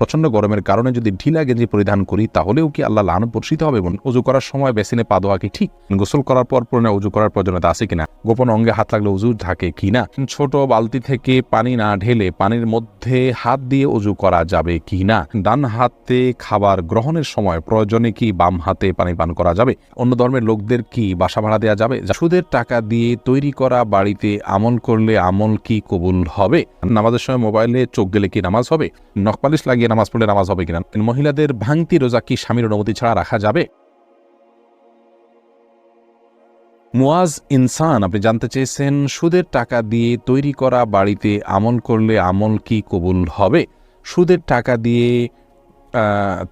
প্রচণ্ড গরমের কারণে যদি ঢিলা গেঞ্জি পরিধান করি, তাহলেও কি আল্লাহ লান বর্ষিত হবে বোন উজু করার সময় বেসিনে পা দেওয়া কি ঠিক? গোসল করার পর পুরনো উজু করার প্রয়োজনীয়তা আছে কিনা? গোপন অঙ্গে হাত লাগলে উজু থাকে কিনা ছোট বালতি থেকে পানি না ঢেলে পানির মধ্যে হাত দিয়ে উজু করা যাবে কিনা ডান হাতে খাবার গ্রহণের সময় প্রয়োজনে কি বাম হাতে পানি পান করা যাবে? অন্য ধর্মের লোকদের কি বাসা ভাড়া দেওয়া যাবে? সুদের টাকা দিয়ে তৈরি করা বাড়িতে আমল করলে আমল কি কবুল হবে? নামাজের সময় মোবাইলে চোখ গেলে কি নামাজ হবে? নখপালিশ লাগিয়ে নামাজ পড়লে নামাজ হবে কিনা? মহিলাদের ভাঙতি রোজা কি স্বামীর অনুমতি ছাড়া রাখা যাবে? মুয়াজ ইনসান, আপনি জানতে চেয়েছেন, সুদের টাকা দিয়ে তৈরি করা বাড়িতে আমল করলে আমল কি কবুল হবে? সুদের টাকা দিয়ে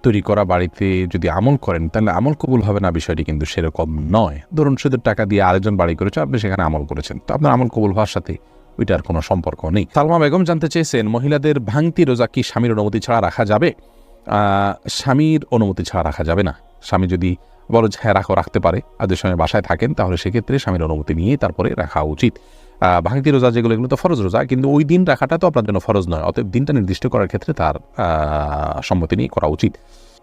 তৈরি করা বাড়িতে যদি আমল করেন, তাহলে আমল কবুল হবে না বিষয়টি কিন্তু সেরকম নয়। ধরুন সুদের টাকা দিয়ে আরেকজন বাড়ি করেছে, আপনি সেখানে আমল করেছেন। তো আপনার আমল কবুল হওয়ার সাথে ওইটার কোনো সম্পর্ক নেই। সালমা বেগম জানতে চেয়েছেন, মহিলাদের ভাঙতি রোজা কি স্বামীর অনুমতি ছাড়া রাখা যাবে? স্বামীর অনুমতি ছাড়া রাখা যাবে না। স্বামী যদি বলো হ্যাঁ রাখো রাখতে পারে, আর যে সময় বাসায় থাকেন, তাহলে সেক্ষেত্রে স্বামীর অনুমতি নিয়ে তারপরে রাখা উচিত। ভাঙতি রোজা যেগুলো, এগুলো তো ফরজ রোজা, কিন্তু ওই দিন রাখাটা তো আপনার জন্য ফরজ নয়, অতএব দিনটা নির্দিষ্ট করার ক্ষেত্রে তার সম্মতি নিয়ে করা উচিত।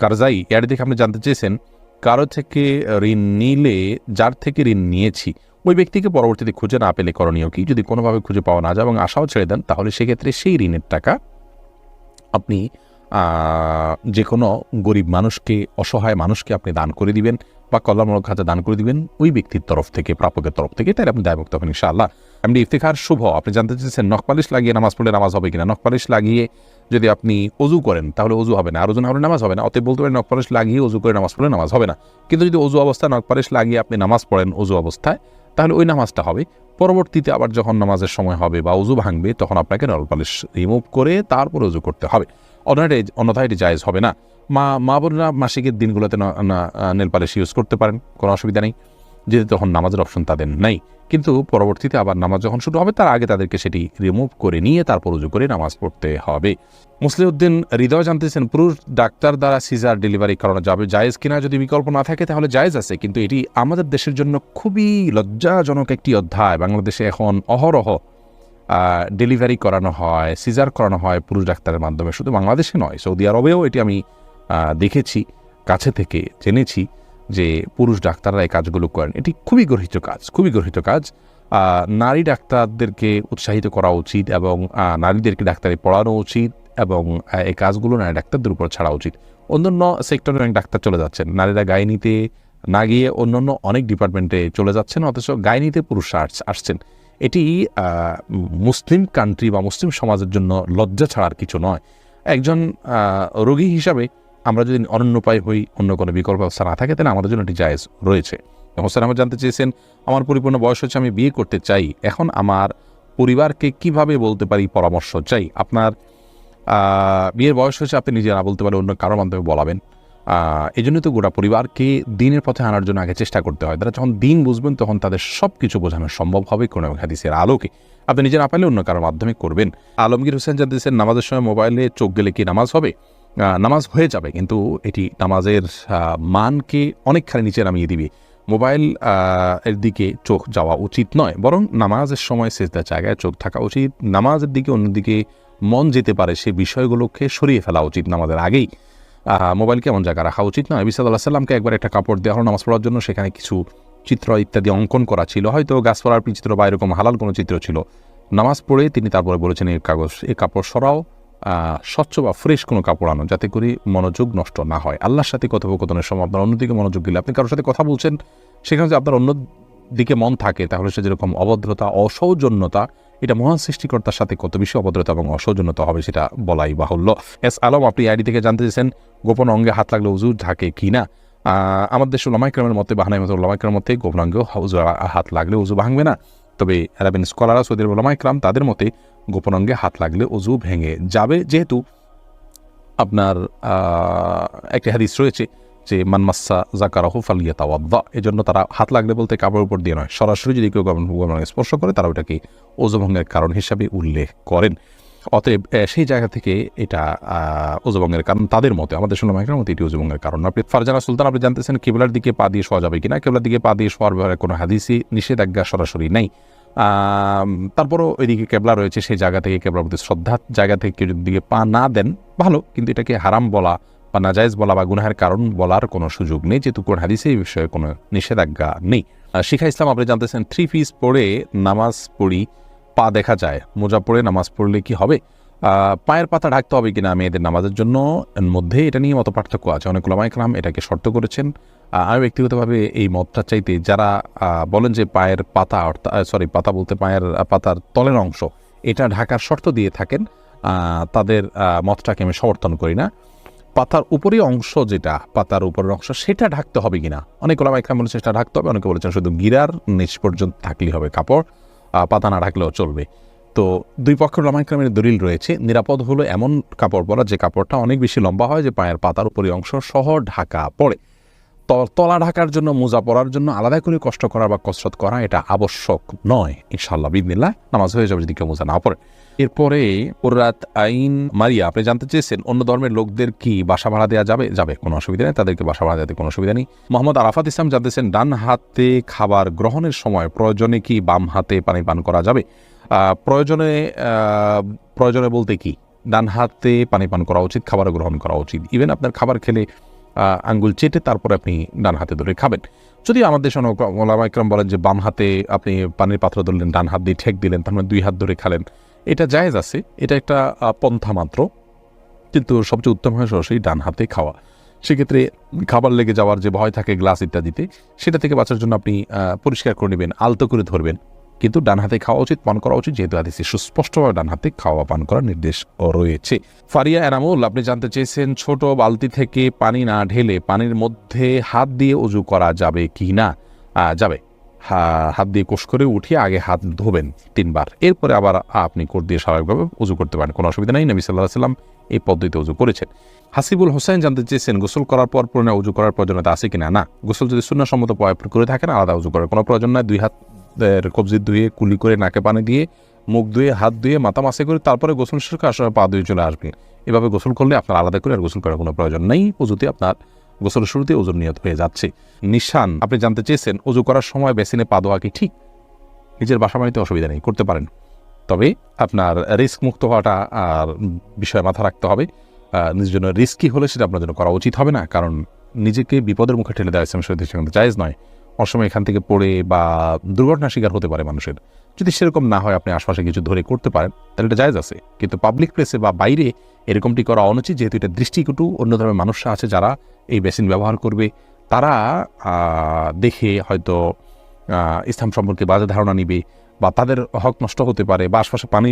কারজাই, এর দিকে আপনি জানতে চেয়েছেন, কারও থেকে ঋণ নিলে, যার থেকে ঋণ নিয়েছি ওই ব্যক্তিকে পরবর্তীতে খুঁজে না পেলে করণীয় কি? যদি কোনোভাবে খুঁজে পাওয়া না যায় এবং আশাও ছেড়ে দেন, তাহলে সেক্ষেত্রে সেই ঋণের টাকা আপনি যে কোনো গরিব মানুষকে, অসহায় মানুষকে আপনি দান করে দিবেন বা কল্যাণমূলক খাতে দান করে দিবেন, ওই ব্যক্তির তরফ থেকে, প্রাপকের তরফ থেকে তাই আপনি দায়মুক্ত হবেন ইনশাআল্লাহ। এমনি ইফতেখার শুভ, আপনি জানতে চেয়েছেন নখপালিশ লাগিয়ে নামাজ পড়লে নামাজ হবে কিনা? নখপালিশ লাগিয়ে যদি আপনি অজু করেন, তাহলে অজু হবে না। আর ওজু না হলে নামাজ হবে না। অতএব বলতে পারেন নখপালিশ লাগিয়ে অজু করে নামাজ পড়লে নামাজ হবে না। কিন্তু যদি অজু অবস্থায় নখপালিশ লাগিয়ে আপনি নামাজ পড়েন, অজু অবস্থায় তাহলে ওই নামাজটা হবে। পরবর্তীতে আবার যখন নামাজের সময় হবে বা উজু ভাঙবে, তখন আপনাকে নলপালিশ রিমুভ করে তারপর উজু করতে হবে। অন্যটা অন্যথায় এটি জায়েজ হবে না। মা মা বোনরা মাসিকের দিনগুলোতে নেল পালিশ ইউজ করতে পারেন, কোনো অসুবিধা নেই। যেহেতু তখন নামাজের অপশন তাদের নেই, কিন্তু পরবর্তীতে আবার নামাজ যখন শুরু হবে, তার আগে তাদেরকে সেটি রিমুভ করে নিয়ে তারপর উজু করে নামাজ পড়তে হবে। মুসলিউদ্দিন হৃদয় জানতেছেন, পুরুষ ডাক্তার দ্বারা সিজার ডেলিভারি করানো যাবে, জায়েজ কিনা যদি বিকল্প না থাকে তাহলে জায়েজ আছে, কিন্তু এটি আমাদের দেশের জন্য খুবই লজ্জাজনক একটি অধ্যায়। বাংলাদেশে এখন অহরহ ডেলিভারি করানো হয়, সিজার করানো হয় পুরুষ ডাক্তারের মাধ্যমে। শুধু বাংলাদেশে নয়, সৌদি আরবেও এটি আমি দেখেছি, কাছে থেকে জেনেছি। যে পুরুষ ডাক্তাররা এই কাজগুলো করেন, এটি খুবই গর্হিত কাজ, খুবই গর্হিত কাজ। নারী ডাক্তারদেরকে উৎসাহিত করা উচিত এবং নারীদেরকে ডাক্তারি পড়ানো উচিত এবং এই কাজগুলো নারী ডাক্তারদের উপর ছাড়া উচিত। অন্যান্য সেক্টরে অনেক ডাক্তার চলে যাচ্ছেন, নারীরা গাইনিতে না গিয়ে অন্যান্য অনেক ডিপার্টমেন্টে চলে যাচ্ছেন, অথচ গাইনিতে পুরুষরা আস- আসছেন। এটি মুসলিম কান্ট্রি বা মুসলিম সমাজের জন্য লজ্জা ছাড়ার কিছু নয়। একজন রোগী হিসাবে আমরা যদি অনন্য উপায় হই, অন্য কোনো বিকল্প ব্যবস্থা না থাকে, তাহলে আমাদের জন্য এটি জায়েজ রয়েছে। হোসেন আহমদ জানতে চেয়েছেন, আমার পরিপূর্ণ বয়স হচ্ছে আমি বিয়ে করতে চাই। এখন আমার পরিবারকে কীভাবে বলতে পারি পরামর্শ চাই? আপনার বিয়ের বয়স হচ্ছে আপনি নিজে না বলতে পারে অন্য কারোর মাধ্যমে বলাবেন। এই জন্যই তো গোটা পরিবারকে দিনের পথে আনার জন্য আগে চেষ্টা করতে হয়। তারা যখন দিন বুঝবেন, তখন তাদের সব কিছু বোঝানো সম্ভব হবে, কোনো এবং হাদিসের আলোকে। আপনি নিজে না পারলে অন্য কারোর মাধ্যমে করবেন। আলমগীর হোসেন জানতেছেন নামাজের সময় মোবাইলে চোখ গেলে কি নামাজ হবে? নামাজ হয়ে যাবে, কিন্তু এটি নামাজের মানকে অনেকখানি নিচে নামিয়ে দিবে। মোবাইল এর দিকে চোখ যাওয়া উচিত নয়, বরং নামাজের সময় সেজদার জায়গায় চোখ থাকা উচিত। নামাজের দিকে অন্যদিকে মন যেতে পারে, সে বিষয়গুলোকে সরিয়ে ফেলা উচিত নামাজের আগেই। মোবাইলকে এমন জায়গায় রাখা উচিত নয়। বিসাদুল্লাহ সাল্লামকে একবার একটা কাপড় দেওয়া হলো নামাজ পড়ার জন্য, সেখানে কিছু চিত্র ইত্যাদি অঙ্কন করা ছিল। হয়তো গাছপালার চিত্র বা এরকম হালাল কোনো চিত্র ছিল। নামাজ পড়ে তিনি তারপরে বলেছেন এই কাগজ এই কাপড় সরাও। স্বচ্ছ বা ফ্রেশ কোনো কাপড় আনো, যাতে করে মনোযোগ নষ্ট না হয়। আল্লাহর সাথে কথোপকথনের সময় আপনার অন্যদিকে মনোযোগ দিলে। আপনি কারোর সাথে কথা বলছেন, সেখানে যদি আপনার অন্য দিকে মন থাকে, তাহলে সে যেরকম অভদ্রতা, অসৌজন্যতা, এটা মহান সৃষ্টিকর্তার সাথে কত বেশি অভদ্রতা এবং অসৌজন্যতা হবে সেটা বলাই বাহুল্য। এস আলম, আপনি আইডি থেকে জানতে চেয়েছেন, গোপন অঙ্গে হাত লাগলে উজু ঢাকে কি না? আমাদের দেশে ওলামাইক্রামের মতে বাহানাই মতো ওলামাইক্রামের মতে, গোপন অঙ্গে হাত লাগলে উজু ভাঙবে না। তবে অ্যারাবিন স্কলাররা সৌদি আরব ওলামাইক্রাম তাদের মতে গোপন অঙ্গে হাত লাগলে উজু ভেঙে যাবে যেহেতু আপনার একটি হাদিস রয়েছে যে মানমাসা জাকারাহু ফালিয়া তাওয়াদ্দা এই জন্য তারা হাত লাগলে বলতে কাপড়ের উপর দিয়ে নয় সরাসরি যদি কেউ গোপন গোপন স্পর্শ করে তারা ওটাকে ওজভঙ্গের কারণ হিসাবে উল্লেখ করেন। অতএব সেই জায়গা থেকে এটা আহ, ওজভঙ্গের কারণ তাদের মতে আমাদের শুনলাম একরাম মতে এটি ওজভঙ্গের কারণ আপনি ফারজানা সুলতান আপনি জানতেছেন কেবলার দিকে পা দিয়ে শোয়া যাবে কিনা? কেবলার দিকে পা দিয়ে শোয়ার ব্যাপারে কোনো হাদিসই নিষেধাজ্ঞা সরাসরি নেই। তারপরও ওইদিকে কেবলা রয়েছে, সেই জায়গা থেকে কেবলার প্রতি শ্রদ্ধার জায়গা থেকে কেউ যদি পা না দেন, ভালো, কিন্তু এটাকে হারাম বলা বা নাজায়জ বলা বা গুনাহের কারণ বলার কোনো সুযোগ নেই, যেহেতু কোন হাদিসে এই বিষয়ে কোনো নিষেধাজ্ঞা নেই। শিখা ইসলাম, আপনি জানতেছেন থ্রি পিস পরে নামাজ পড়ি, পা দেখা যায়। মোজা পড়ে নামাজ পড়লে কি হবে? পায়ের পাতা ঢাকতে হবে কিনা মেয়েদের নামাজের জন্য? মধ্যে এটা নিয়ে মত পার্থক্য আছে। অনেক ওলামাইকরাম এটাকে শর্ত করেছেন। আমি ব্যক্তিগতভাবে এই মতটা চাইতে যারা বলেন যে পায়ের পাতা অর্থাৎ সরি পাতা বলতে পায়ের পাতার তলের অংশ, এটা ঢাকার শর্ত দিয়ে থাকেন তাদের মতটাকে আমি সমর্থন করি না। পাতার উপরে অংশ যেটা, পাতার উপরের অংশ, সেটা ঢাকতে হবে কিনা? অনেক ওলামা একরাম বলেছেন সেটা ঢাকতে হবে, অনেকে বলেছেন শুধু গিরার নিচ পর্যন্ত থাকলেই হবে কাপড় পাতা না ঢাকলেও চলবে। তো দুই পক্ষের ওলামাইক্রামের দলিল রয়েছে, নিরাপদ হলো এমন কাপড় পরা যে কাপড়টা অনেক বেশি লম্বা হয় যে পায়ের পাতার উপরে অংশ সহ ঢাকা পড়ে। তলা ঢাকার জন্য মোজা পরার জন্য আলাদা করে কষ্ট করা বা কসরত করা এটা আবশ্যক নয় ইনশাল্লাহ বিদিনিল্লাহ। নামাজ হয়ে যাবে যদি কেউ মোজা না পড়ে এরপরে ওরাত আইন মারিয়া, আপনি জানতে চেয়েছেন অন্য ধর্মের লোকদের কি বাসা ভাড়া দেওয়া যাবে? যাবে, কোনো অসুবিধা নেই, তাদেরকে বাসা ভাড়া দেওয়াতে কোনো অসুবিধা নেই। মোহাম্মদ আরাফাত ইসলাম জানতেছেন, ডান হাতে খাবার গ্রহণের সময় প্রয়োজনে কি বাম হাতে পানি পান করা যাবে? প্রয়োজনে প্রয়োজনে বলতে কি? ডান হাতে পানি পান করা উচিত, খাবার গ্রহণ করা উচিত। ইভেন আপনার খাবার খেলে আঙ্গুল চেটে তারপরে আপনি ডান হাতে ধরে খাবেন। যদি আমাদের সঙ্গে বলেন যে বাম হাতে আপনি পানির পাত্র ধরলেন, ডান হাত দিয়ে ঠেক দিলেন, তার মানে দুই হাত ধরে খালেন, এটা জায়েজ আছে, এটা একটা পন্থা মাত্র। কিন্তু সবচেয়ে উত্তম হয় সরাসরি ডান হাতে খাওয়া। সেক্ষেত্রে খাবার লেগে যাওয়ার যে ভয় থাকে গ্লাস ইত্যাদিতে, সেটা থেকে বাঁচার জন্য আপনি পরিষ্কার করে নেবেন, আলতো করে ধরবেন। কিন্তু ডান হাতে খাওয়া উচিত, পান করা উচিত। যেহেতু হাদিসে সুস্পষ্টভাবে ডান হাতে খাওয়া পান করার নির্দেশ রয়েছে। ফারিয়া এনামুল, আপনি জানতে চেয়েছেন ছোট বালতি থেকে পানি না ঢেলে পানির মধ্যে হাত দিয়ে উজু করা যাবে কি না? যাবে। হাত দিয়ে কোষ করে উঠিয়ে আগে হাত ধোবেন তিনবার। এরপরে আবার আপনি কোট দিয়ে স্বাভাবিকভাবে উজু করতে পারেন। কোনো অসুবিধা নেই, নবী সাল্লাহ সাল্লাম এই পদ্ধতিতে উজু করেছেন। হাসিবুল হোসেন জানতে চেয়েছেন, গোসল করার পর পুরনো উজু করার প্রয়োজনীয়তা আছে কিনা? না। গোসল যদি শূন্যসম্মত পয় করে থাকেন, আলাদা উজু করার কোনো প্রয়োজন নয় দুই হাতের কবজি ধুয়ে, কুলি করে নাকে পানি দিয়ে, মুখ ধুয়ে, হাত ধুয়ে, মাথা মাসে করে তারপরে গোসল শেষ করে পা ধুয়ে চলে আসবেন। এভাবে গোসল করলে আপনার আলাদা করে আর গোসল করার কোনো প্রয়োজন নেই। উজুতে আপনার গোসলের শুরুতে ওজন নিয়ত হয়ে যাচ্ছে। নিশান, আপনি জানতে চেয়েছেন উজু করার সময় বেসিনে পা দেওয়া কি ঠিক? নিজের বাসা বাড়িতে অসুবিধা নেই, করতে পারেন। তবে আপনার রিস্ক মুক্ত হওয়াটা আর বিষয়ে মাথা রাখতে হবে। নিজের জন্য রিস্কি হলে সেটা আপনার জন্য করা উচিত হবে না। কারণ নিজেকে বিপদের মুখে ঠেলে দেওয়া ইসলাম শরীর সেখানে জায়েজ নয়। অসময় এখান থেকে পড়ে বা দুর্ঘটনার শিকার হতে পারে মানুষের। যদি সেরকম না হয়, আপনি আশপাশে কিছু ধরে করতে পারেন, তাহলে এটা জায়জ আছে। কিন্তু পাবলিক প্লেসে বা বাইরে এরকমটি করা অনুচিত, যেহেতু এটা দৃষ্টিকটু অন্য ধরনের মানুষরা আছে যারা এই বেসিন ব্যবহার করবে, তারা দেখে হয়তো ইসলাম সম্পর্কে বাজে ধারণা নিবে বা তাদের হক নষ্ট হতে পারে বা আশপাশে পানি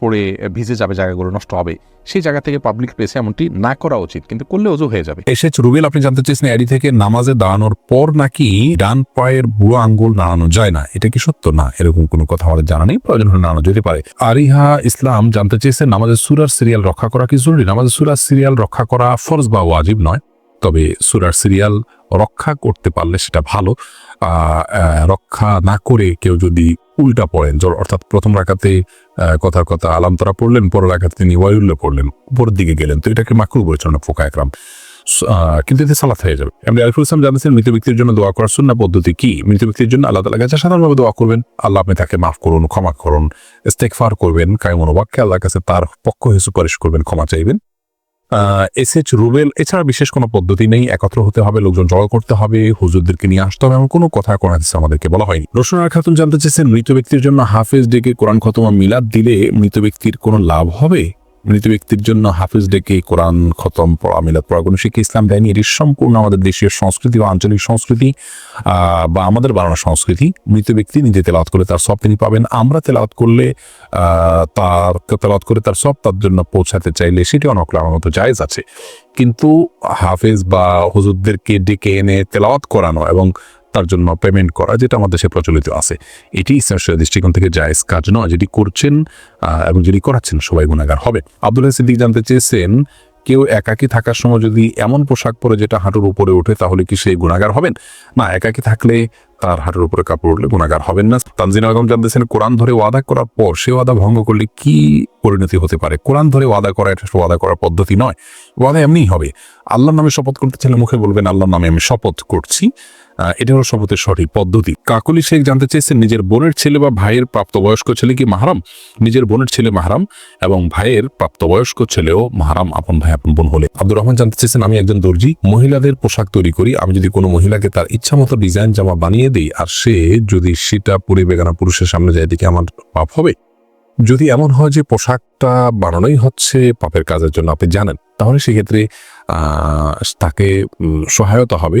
পড়ে ভিজে যাবে জায়গাগুলো নষ্ট হবে, সেই জায়গা থেকে পাবলিক প্লেসে এমনটি না করা উচিত, কিন্তু করলে অজু হয়ে যাবে। এসেছ রুবেল, আপনি জানতে চেয়েছেন এডি থেকে নামাজে দাঁড়ানোর পর নাকি ডান পায়ের বুড়ো আঙ্গুল নাড়ানো যায় না? এটা কি সত্য? না, এরকম কোনো কথা আমাদের জানা নেই, প্রয়োজন হলে নাড়ানো যেতে পারে। আরিহা ইসলাম জানতে চেয়েছেন, নামাজের সুরার সিরিয়াল রক্ষা করা কি জরুরি? নামাজের সুরার সিরিয়াল রক্ষা করা ফরজ বা ওয়াজিব নয়, তবে সুরার সিরিয়াল রক্ষা করতে পারলে সেটা ভালো। রক্ষা না করে কেউ যদি উল্টা পড়েন। জল- অর্থাৎ প্রথম রাখাতে কথার কথা আলাম তারা পড়লেন, পরের রাখাতে তিনি ওয়াইউল্লাহ পড়লেন, উপরের দিকে গেলেন। তো এটাকে মাকরু বলেছেন ফোকা একরাম। কিন্তু এতে সালাত হয়ে যাবে। এমনি আরিফুল ইসলাম জানিয়েছেন, মৃত ব্যক্তির জন্য দোয়া করার সুন্না পদ্ধতি কি? মৃত ব্যক্তির জন্য আল্লাহ তালা কাছে সাধারণভাবে দোয়া করবেন, আল্লাহ আপনি তাকে মাফ করুন, ক্ষমা করুন ইস্তেকফার করবেন কায়মন বাক্যে আল্লাহর কাছে তার পক্ষ হয়ে সুপারিশ করবেন, ক্ষমা চাইবেন। এস এইচ রুবেল এছাড়া বিশেষ কোনো পদ্ধতি নেই, একত্র হতে হবে, লোকজন জড়ো করতে হবে, হুজুরদেরকে নিয়ে আসতে হবে, এমন কোনো কথা কোরআন আমাদেরকে বলা হয়নি। রোশনার খাতুন জানতে চেয়েছেন মৃত ব্যক্তির জন্য হাফেজ ডেকে কোরআন খতমা মিলাদ দিলে মৃত ব্যক্তির কোনো লাভ হবে? মৃত ব্যক্তির জন্য হাফিজ ডেকে কোরআন খতম পড়া, মিলাদ পড়া। কোনো শিক্ষা ইসলাম দেয়নি, এটি সম্পূর্ণ আমাদের দেশীয় সংস্কৃতি বা আঞ্চলিক সংস্কৃতি বা আমাদের বানানো সংস্কৃতি। মৃত ব্যক্তি নিজে তেলাওয়াত করে তার সব তিনি পাবেন। আমরা তেলাওয়াত করলে তার, তেলাওয়াত করে তার সব তার জন্য পৌঁছাতে চাইলে সেটি অনকলার মতো জায়েজ আছে। কিন্তু হাফেজ বা হুজুরদেরকে ডেকে এনে তেলাওয়াত করানো এবং তার জন্য পেমেন্ট করা, যেটা আমাদের দেশে প্রচলিত আছে। এটি ইসলামের দৃষ্টিকোণ থেকে জায়েজ কাজ নয়, যেটি করছেন এবং যেটি করাচ্ছেন সবাই গুণাগার হবে। আব্দুল সিদ্দিক জানতে চেয়েছেন, কেউ একাকী থাকার সময় যদি এমন পোশাক পরে যেটা হাঁটুর উপরে ওঠে, তাহলে কি সেই গুণাগার হবেন? না, একাকী থাকলে তার হাঁটুর উপরে কাপড় উঠলে গুণাগার হবেন না। তানজিনা বেগম জানতেছেন, কোরআন ধরে ওয়াদা করার পর সে ওয়াদা ভঙ্গ করলে কি পরিণতি হতে পারে? কোরআন ধরে ওয়াদা করা, এটা ওয়াদা করার পদ্ধতি নয়। ওয়াদা এমনিই হবে। আল্লাহর নামে শপথ করতে চাইলে মুখে বলবেন, আল্লাহর নামে আমি শপথ করছি। আহ, এটা হলো শপথের সঠিক পদ্ধতি। কাকলি শেখ জানতে চেয়েছেন নিজের বোনের ছেলে বা ভাইয়ের প্রাপ্তবয়স্ক ছেলে কি মাহারাম? নিজের বোনের ছেলে মাহারাম এবং ভাইয়ের প্রাপ্তবয়স্ক ছেলেও মাহারাম। আপন ভাই আপন বোন হলে। আব্দুর রহমান জানতে চেয়েছেন আমি একজন দর্জি মহিলাদের পোশাক তৈরি করি আমি যদি কোনো মহিলাকে তার ইচ্ছা মতো ডিজাইন জামা বানিয়ে দিই আর সে যদি সেটা পরে বেগানা পুরুষের সামনে যায় দিকে আমার পাপ হবে? যদি এমন হয় যে পোশাকটা বানানোই হচ্ছে পাপের কাজের জন্য আপনি জানেন তাহলে সেক্ষেত্রে তাকে সহায়তা হবে।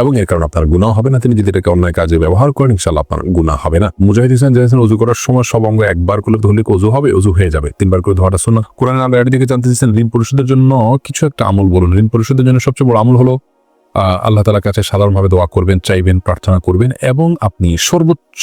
এবং এর কারণে আপনার গুণা হবে না। তিনি যদি এটাকে অন্যায় কাজে ব্যবহার করেন ইনশাল্লাহ আপনার গুণা হবে না। মুজাহিদ হোসেন জানিয়েছেন উজু করার সময় সব অঙ্গ একবার করলে ধরলে উজু হবে উজু হয়ে যাবে। তিনবার করে ধোয়াটা শোনা কোরআন আল্লাহ দিকে জানতে চাইছেন ঋণ পরিশোধের জন্য কিছু একটা আমল বলুন। ঋণ পরিশোধের জন্য সবচেয়ে বড় আমল হলো আল্লাহ তালার কাছে সাধারণভাবে দোয়া করবেন, চাইবেন, প্রার্থনা করবেন এবং আপনি সর্বোচ্চ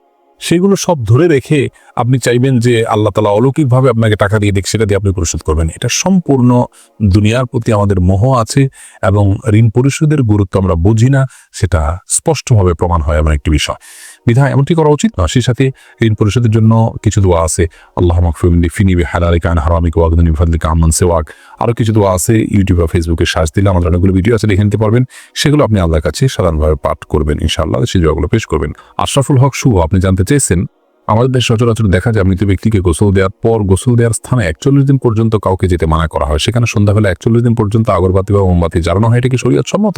সেগুলো সব ধরে রেখে আপনি চাইবেন যে আল্লাহ তালা অলৌকিকভাবে আপনাকে টাকা দিয়ে দিক, সেটা দিয়ে আপনি পরিশোধ করবেন। এটা সম্পূর্ণ দুনিয়ার প্রতি আমাদের মোহ আছে এবং ঋণ পরিশোধের গুরুত্ব আমরা বুঝি না, সেটা স্পষ্টভাবে প্রমাণ হয় এমন একটি বিষয়। বিধায় এমনটি করা উচিত না। সেই সাথে ঋণ পরিশোধের জন্য কিছু দোয়া আছে। আল্লাহ মাকফিমিন ফিনিবি হালালিকা আন হারামিক ওয়াগদানি ফাদলিকা আমান সেওয়াক। আরও কিছু দোয়া আছে ইউটিউব বা ফেসবুকে সার্চ দিলে আমাদের অনেকগুলো ভিডিও আছে লিখে নিতে পারবেন। সেগুলো আপনি আল্লাহর কাছে সাধারণভাবে পাঠ করবেন, ইনশাআল্লাহ। সেই দোয়াগুলো পেশ করবেন। আশরাফুল হক শুভ, আপনি জানতে চেয়েছেন, আমাদের দেশ সচরাচর দেখা যায় মৃত ব্যক্তিকে গোসল দেওয়ার পর গোসল দেওয়ার স্থানে একচল্লিশ দিন পর্যন্ত কাউকে যেতে মানা করা হয়। সেখানে সন্ধ্যাবেলা একচল্লিশ দিন পর্যন্ত আগরবাতি বা মোমবাতি জ্বালানো হয়। এটা কি শরীয়ত সম্মত?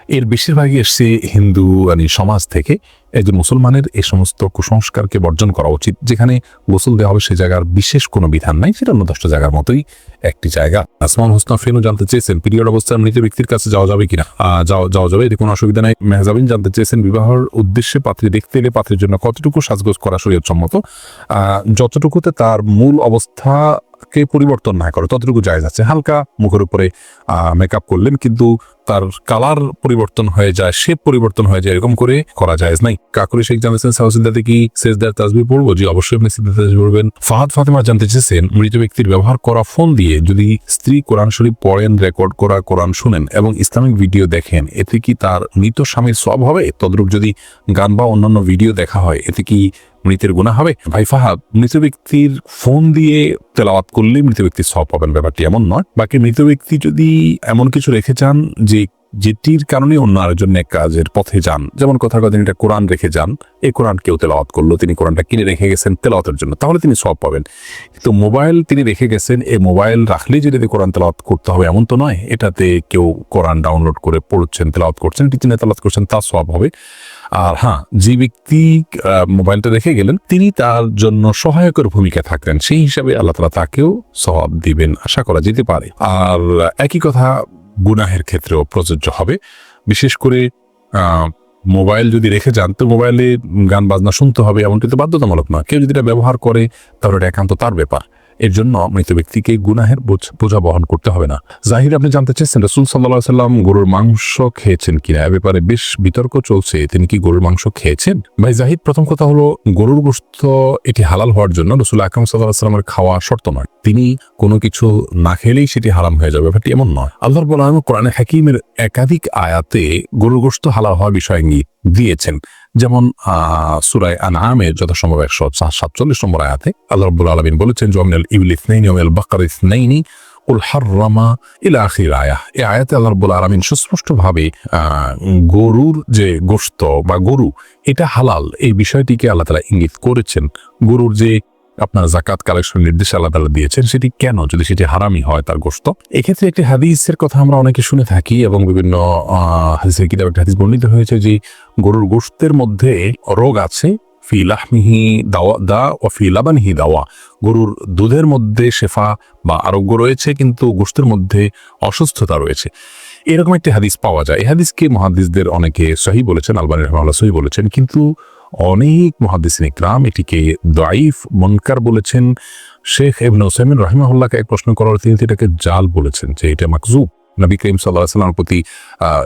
এর বেশিরভাগই এসছে হিন্দু মানে সমাজ থেকে। একজন মুসলমানের এই সমস্ত কুসংস্কারকে বর্জন করা উচিত, যেখানে গোসল দেওয়া হবে সে জায়গার বিশেষ কোনো বিধান নাই, সেটা অন্য দশটা জায়গার মতোই একটি জায়গা। আসমান হোসনা ফেনু জানতে চেয়েছেন, পিরিয়ড অবস্থায় মৃত ব্যক্তির কাছে যাওয়া যাবে কিনা? যাওয়া যাবে, এতে কোনো অসুবিধা নাই। মেহজাবিন জানতে চেয়েছেন, বিবাহের উদ্দেশ্যে পাত্রী দেখতে এলে পাত্রীর জন্য কতটুকু সাজগোজ করা শরীয়ত সম্মত যতটুকুতে তার মূল অবস্থাকে পরিবর্তন না করে, ততটুকু জায়জ আছে। হালকা মুখের উপরে মেকআপ করলেন, কিন্তু তার কালার পরিবর্তন হয়ে যায় শেপ পরিবর্তন হয়ে যায়, এরকম করে করা যায় নাই? কাকুরি শেখ জানিয়েছেন সাহসিদ্দাতে কি সেজদার তাজবি পড়ব? যে অবশ্যই আপনি সিদ্ধার্থ তাজবি পড়বেন। ফাহাদ ফাতেমা জানতে চেয়েছেন, মৃত ব্যক্তির ব্যবহার করা ফোন দিয়ে যদি স্ত্রী কোরআন শরীফ পড়েন রেকর্ড করা, কোরআন শুনেন এবং ইসলামিক ভিডিও দেখেন, এতে কি তার মৃত স্বামীর সব হবে তদ্রূপ যদি গান বা অন্যান্য ভিডিও দেখা হয়, এতে কি মৃতের গুণা হবে। ভাই ফাহাদ, মৃত ব্যক্তির ফোন দিয়ে তেলাওয়াত করলে মৃত ব্যক্তির সব পাবেন। ব্যাপারটি এমন নয়। বাকি মৃত ব্যক্তি যদি এমন কিছু রেখে চান যে যেটির কারণে অন্য আরেকজন কাজের পথে যান। যেমন কথা কথা তিনি একটা কোরআন রেখে যান, এই কোরআন কেউ তেলাওয়াত করল। তিনি কোরআনটা কিনে রেখে গেছেন তেলাওয়াতের জন্য। তাহলে তিনি সব পাবেন। তো মোবাইল তিনি রেখে গেছেন, এই মোবাইল রাখলেই যদি কোরআন তেলাওয়াত করতে হবে এমন তো নয়, এটাতে কেউ কোরআন ডাউনলোড করে পড়ছেন, তেলাওয়াত করছেন এটি তিনি তেলাওয়াত করছেন, তার সব হবে। আর হ্যাঁ যে ব্যক্তি মোবাইলটা রেখে গেলেন, তিনি তার জন্য সহায়কের ভূমিকা থাকলেন সেই হিসাবে আল্লাহ তালা তাকেও সব দিবেন, আশা করা যেতে পারে। আর একই কথা গুনাহের ক্ষেত্রেও প্রযোজ্য হবে। বিশেষ করে মোবাইল যদি রেখে যান, তো মোবাইলে গান বাজনা শুনতে হবে, এমনটি তো বাধ্যতামূলক না কেউ যদি এটা ব্যবহার করে, তাহলে এটা একান্ত তার ব্যাপার। এর জন্য মৃত ব্যক্তিকে গুনাহের বোঝ- বহন করতে হবে না। জাহির, আপনি জানতে চাচ্ছেন রসুল সাল্লাহ সাল্লাম গরুর মাংস খেয়েছেন কিনা? এ ব্যাপারে বেশ বিতর্ক চলছে। তিনি কি গরুর মাংস খেয়েছেন? ভাই জাহিদ প্রথম কথা হলো গরুর গোস্ত এটি হালাল হওয়ার জন্য রসুল আকরম সাল্লাহ সাল্লামের খাওয়া শর্ত নয়। তিনি কোনো কিছু না খেলেই সেটি হারাম হয়ে যাবে। ব্যাপারটি এমন নয়। আল্লাহর বলা কোরআনে হাকিমের একাধিক আয়াতে গরুর গোস্ত হালাল হওয়ার বিষয় দিয়েছেন। যেমন সুরায় আনহামে যথাসম্ভব একশো সাতচল্লিশ নম্বর আয়াতে আল্লাহ রব্বুল আলমিন বলেছেন জমিনাল ইউলিস ইসনাইনি ওমেল বাকার ইসনাইনি উল হাররামা ইলা আখির আয়া। এ আয়াতে আল্লাহ রব্বুল আলমিন সুস্পষ্টভাবে গরুর যে গোস্ত বা গরু, এটা হালাল। এই বিষয়টিকে আল্লাহ তালা ইঙ্গিত করেছেন। গরুর যে আপনার জাকাত কালেকশন নির্দেশ আল্লাহ তালা দিয়েছেন, সেটি কেন? যদি সেটি হারামি হয় তার গোস্ত এক্ষেত্রে একটি হাদিসের কথা আমরা অনেকে শুনে থাকি এবং বিভিন্ন হাদিসের কিতাব, একটা হাদিস বর্ণিত হয়েছে যে গরুর গোশতের মধ্যে রোগ আছে, ফি লাহমিহি দাওয়া, দা, ও ফি লাবানহি দাওয়া। গরুর দুধের মধ্যে শেফা বা আরোগ্য রয়েছে, কিন্তু গোশতের মধ্যে অসুস্থতা রয়েছে। এরকম একটি হাদিস পাওয়া যায়। এই হাদিসকে মহাদিসদের অনেকে সহি বলেছেন, আলবানী রহমাল্লাহ সহি বলেছেন, কিন্তু অনেক মহাদিসিন ইকরাম এটিকে দাইফ মনকার বলেছেন। শেখ এবন ওসাইমিন রহিমাহুল্লাহকে এক প্রশ্ন করার তিনি এটাকে জাল বলেছেন যে এটা মাকজুব নবী করিম সাল্লাহ সাল্লামের প্রতি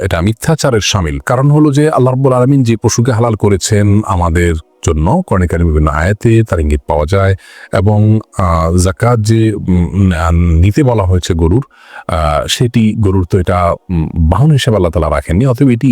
এটা মিথ্যাচারের সামিল। কারণ হলো যে আল্লাহ রব্বুল আলমিন যে পশুকে হালাল করেছেন আমাদের জন্য কর্ণিকারী বিভিন্ন আয়াতে তার ইঙ্গিত পাওয়া যায় এবং জাকাত যে নিতে বলা হয়েছে গরুর সেটি গরুর তো এটা বাহন হিসেবে আল্লাহ তালা রাখেননি, অতএব এটি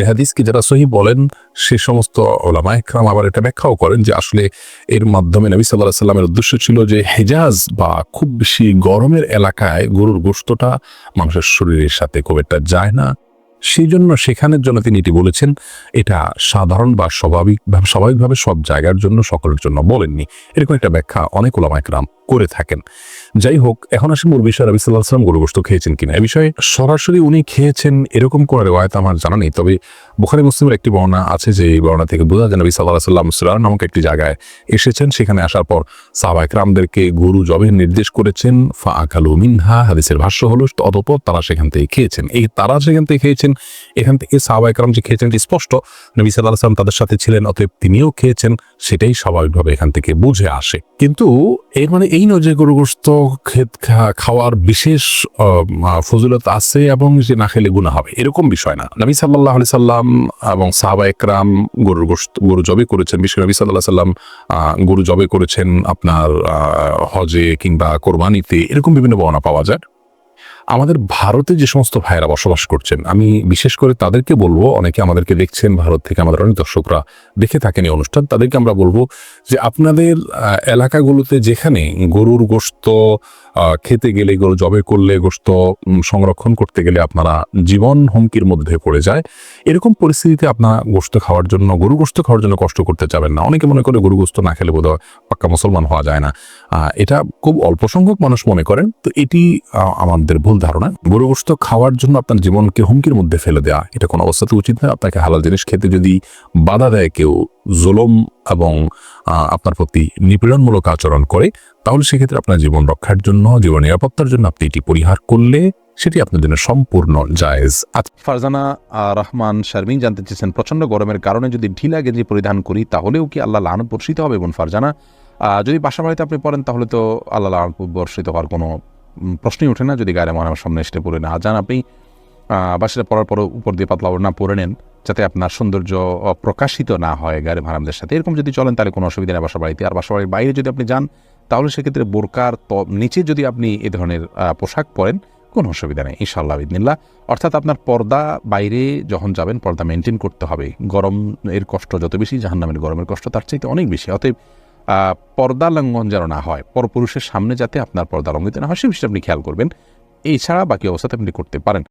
হাদিসকে যারা সহি বলেন, সে সমস্ত ওলামা একরাম আবার এটা ব্যাখ্যাও করেন যে আসলে এর মাধ্যমে নবী সাল্লাহ সাল্লামের উদ্দেশ্য ছিল যে হেজাজ বা খুব বেশি গরমের এলাকায় গরুর গোস্তটা মানুষের শরীরের সাথে খুব একটা যায় না। সেই জন্য সেখানের জন্য তিনি এটি বলেছেন, এটা সাধারণ বা স্বাভাবিক স্বাভাবিকভাবে সব জায়গার জন্য সকলের জন্য বলেননি। এরকম একটা ব্যাখ্যা অনেক ওলামা একরাম করে থাকেন। যাই হোক, এখন আসি মূল বিষয়, রবি সাল্লাহ সাল্লাম গরু গোস্ত খেয়েছেন কিনা। এ বিষয়ে সরাসরি উনি খেয়েছেন এরকম কোনো রেওয়ায়ত আমার জানা নেই, তবে বুখারি মুসলিমের একটি বর্ণনা আছে যে এই বর্ণনা থেকে বোঝা যায় নবী সাল্লাহ সাল্লাম সুরার নামক একটি জায়গায় এসেছেন, সেখানে আসার পর সাহবা একরামদেরকে গরু জবের নির্দেশ করেছেন ফা আকালু মিনহা, হাদিসের ভাষ্য হলো অতপর তারা সেখান থেকে খেয়েছেন। এই তারা সেখান থেকে খেয়েছেন, এখান থেকে সাহবা একরাম যে খেয়েছেন এটি স্পষ্ট, নবী সাল্লাহ সাল্লাম তাদের সাথে ছিলেন, অতএব তিনিও খেয়েছেন, সেটাই স্বাভাবিকভাবে এখান থেকে বুঝে আসে। কিন্তু এর মানে এই নয় যে গরু খা- খাওয়ার বিশেষ ফজিলত আছে এবং যে না খেলে গুণা হবে। এরকম বিষয় না। নবী সাল্লাহ আলি সাল্লাম এবং সাহাবা একরাম গরুর গোস্ত গরু জবে করেছেন। বিশেষ নবী সাল্লাহ সাল্লাম গরু জবে করেছেন আপনার হজে কিংবা কোরবানিতে। এরকম বিভিন্ন বর্ণনা পাওয়া যায়। আমাদের ভারতে যে সমস্ত ভাইয়েরা বসবাস করছেন, আমি বিশেষ করে তাদেরকে বলব, অনেকে আমাদেরকে দেখছেন, ভারত থেকে আমাদের অনেক দর্শকরা দেখে থাকেন এই অনুষ্ঠান, তাদেরকে আমরা বলব যে আপনাদের এলাকাগুলোতে যেখানে গরুর গোস্ত খেতে গেলে, গরু জবে করলে গোস্ত সংরক্ষণ করতে গেলে আপনারা জীবন হুমকির মধ্যে পড়ে যায়, এরকম পরিস্থিতিতে আপনার গোস্ত খাওয়ার জন্য গরু গোস্ত খাওয়ার জন্য কষ্ট করতে যাবেন না। অনেকে মনে করে গরু গোস্ত না খেলে বোধহয় পাক্কা মুসলমান হওয়া যায় না। এটা খুব অল্প সংখ্যক মানুষ মনে করেন, তো এটি আমাদের ভুল ধারণা। গরু গোস্ত খাওয়ার জন্য আপনার জীবনকে হুমকির মধ্যে ফেলে দেওয়া এটা কোনো অবস্থাতে উচিত নয়। আপনাকে হালাল জিনিস খেতে যদি বাধা দেয়, কেউ জোলম এবং আপনার প্রতি নিপীড়নমূলক আচরণ করে, তাহলে সেক্ষেত্রে আপনার জীবন রক্ষার জন্য, জীবন নিরাপত্তার জন্য আপনি এটি পরিহার করলে সেটি আপনার জন্য সম্পূর্ণ জায়েজ আচ্ছা ফারজানা রহমান শারমিন জানতে চেয়েছেন, প্রচণ্ড গরমের কারণে যদি ঢিলা গেঞ্জি পরিধান করি, তাহলেও কি আল্লাহ লানত বর্ষিত হবে বোন ফারজানা? যদি বাসা বাড়িতে আপনি পড়েন, তাহলে তো আল্লাহ লানত বর্ষিত হওয়ার কোনো প্রশ্নই ওঠে না যদি গায়ে আমার সামনে এসে পড়ে না। যান আপনি আহ, বাসাটা পড়ার পর উপর দিয়ে পাতলা ওড়না পরে নেন যাতে আপনার সৌন্দর্য প্রকাশিত না হয় গাড়ি ভাড়ামদের সাথে। এরকম যদি চলেন তাহলে কোনো অসুবিধা নেই বাসা বাড়িতে। আর বাসা বাড়ির বাইরে যদি আপনি যান তাহলে সেক্ষেত্রে বোরকার নিচে যদি আপনি এ ধরনের পোশাক পরেন কোনো অসুবিধা নেই ইনশাল্লাহ ইদিনিল্লাহ অর্থাৎ আপনার পর্দা বাইরে যখন যাবেন পর্দা মেনটেন করতে হবে। গরম এর কষ্ট যত বেশি জাহান্নামের গরমের কষ্ট তার চাইতে অনেক বেশি। অতএব পর্দা লঙ্ঘন যেন না হয়, পরপুরুষের সামনে যাতে আপনার পর্দা লঙ্ঘিত না হয়, সে বিষয়ে আপনি খেয়াল করবেন। এছাড়া বাকি অবস্থাতে আপনি করতে পারেন।